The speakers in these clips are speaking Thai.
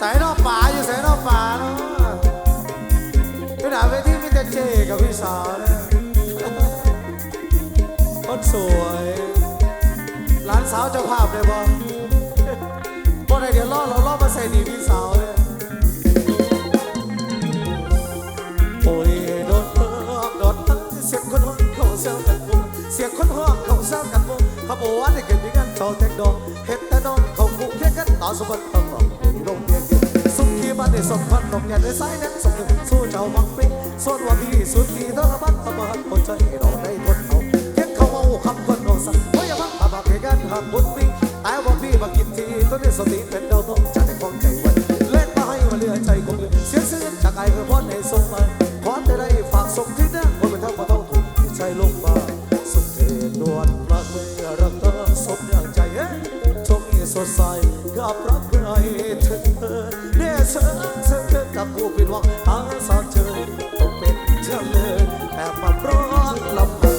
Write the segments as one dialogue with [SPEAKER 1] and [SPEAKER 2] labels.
[SPEAKER 1] สายนอกป่าอยู่สายนอกป่าเนาะพี่หนาเวทีมีแต่เจกับพี่สาวเนี่ยคนสวยหลานสาวจ้าภาพเลยบอบ่ได้เดี๋ยวล่อเราล่อมาใส่ดีพี่สาวเลยโอ้ยโดนเพิกโดนตั้งเสียงคนห้องเขาเซลกันบุเสียงคนห้องเขาเซลกันบุขาบว่าได้เกิดมีกันเขาแตกดอกเฮ็ดแต่น้องเขาบุกเพียงกันต่อสมบัติต้องหลอก สุขีมาได้สมพันธ์นกแก่ได้สายนั้นสมนึกสู้เจ้าบังปริ้งส่วนว่าพี่สุดที่ทรมานทำมาทคนใจเราได้ทนเอาเก็บเขาเอาคำคนเอาสั่งว่าอย่าพังอาบักให้กันหักบุญวิ่งแต่ว่าพี่มากินทีตัวนี้สติเป็นดาวต้องจะได้คล่องใจไว้เล่นมาให้มาเลือใจคงเสียงเสียงจากไอ้เพื่อพ่อในส่งมาขอแต่ได้ฝากส่งที่นั่งคนเป็นเท่ามาเท่าถูกใจลงมา เนี่ยเธอเธอกับผู้ผิดหวังหาสาวเจอต้องเป็นเธอเลยแอบมาร้องลำพัง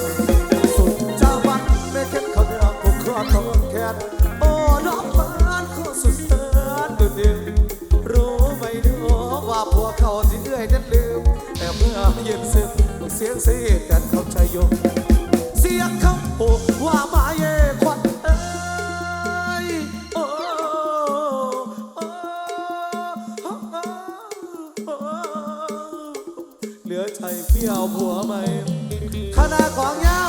[SPEAKER 1] สุดจาวันไม่เข็นเขาเดือดผู้ครอบครองแค้นโอ้น้องมันขอสุดเตือนดูดิรู้ไหมเนาะว่าพวกเขาที่เอื้อยนั้นลืม แต่เมื่อยืนซึมเสียงเสียงกันเขาใจยงเสียงเขาโอ้ว่ามาเย่ ลือใจเพี่เอาผัวไหมคณะของยาว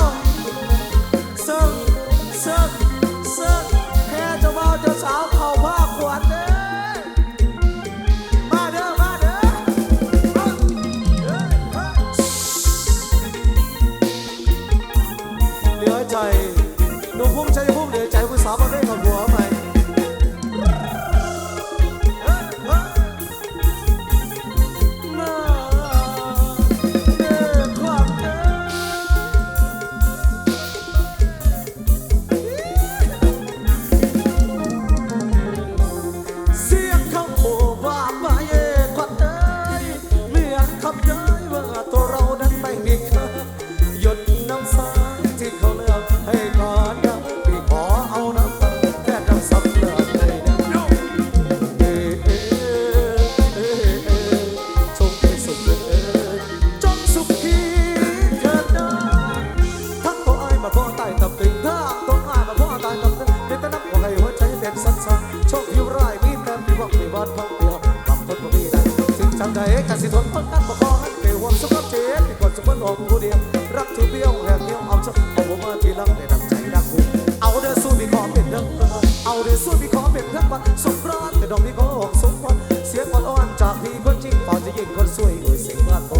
[SPEAKER 1] คนสวยเอ่ยเสียงมาโต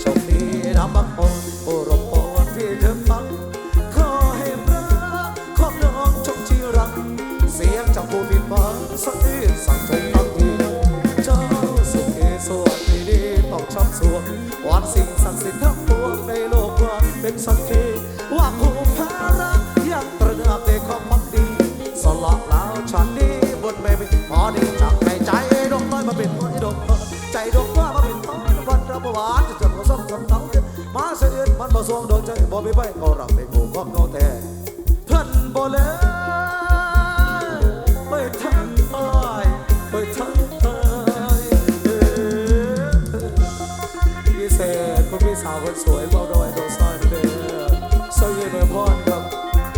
[SPEAKER 1] โชคดีนะบังอ่อนโอรบอ่อนที่เธอฟัง ขอให้รักของน้องจงที่รัก เสียงจากผู้บินมาสะอื้นสั่งจงทักทีเจ้าสุขเอสวดดีดีต้องช้ำสวงวอนสิ่งศักดิ์สิทธิ์ทั้งปวงในโลกควาเป็นสักขีว่าผู้แพ้รักยังตระหนักในความพักดีสละแล้วฉันนี้บนไม่เป็นพอดีจากในใจดอกน้อยมาเป็นน้อยดอกใจดอกว่า มันบ่สวงดอกใจบ่ไปไปก็รับในกูความเงาแต่เพื่อนบ่เลยไปทั้งอ้ายไปทั้งอ้ายพี่เศษคุณพี่สาวคนสวยเบาดอยโดซอยเด้อสวยอยู่ในพรครับ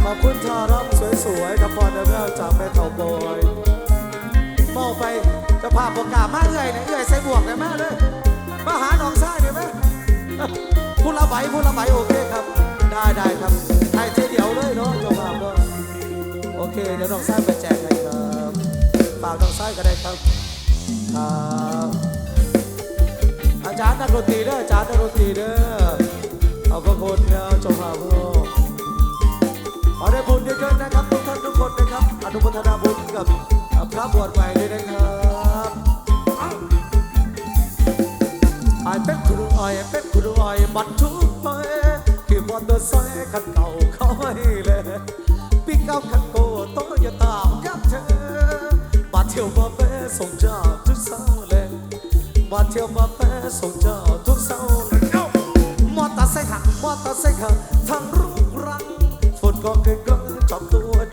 [SPEAKER 1] ขอบคุณทารับสวยๆกับพรเดแม่จากแม่เท่าบอยเมาไปจะพาปรกามาเอื่อยเนี่ยเอื่อยใส่บวกเนี่ยแม่เลยมาหาน้องชายเดี๋ยวแม่ พูดละใบพูดละใบโอเคครับ ได้ได้ครับไทยเทเดียวเลยเนาะเจ้าภาพเนาะโอเค เดี๋ยวน้องไส้ไปแจกให้ครับฝากน้องไส้ก็ได้ครับครับอาจารย์นักดนตรีเด้ออาจารย์นักดนตรีเด้อเอาพระคุณนาะเจ้าภาพเนาะขอได้บุญเยอะๆนะครับทุกท่านทุกคนนะครับอนุโมทนาบุญกับพระบวชใหม่ด้วยนะครับ บัดทุกไปขี่มอเตอร์ไซค์คันเก่าเขาให้เลยปีเก่าคันโกโตอย่าตามกับเธอมาเที่ยวมาแป้ส่งเจ้าทุกเศร้าเลยมาเที่ยวมาแป้ส่งเจ้าทุกเศร้าเลยมอเตอร์ไซค์หักมอเตอร์ไซค์หักทางรูปรังฝนก็เกยเกยจับตัว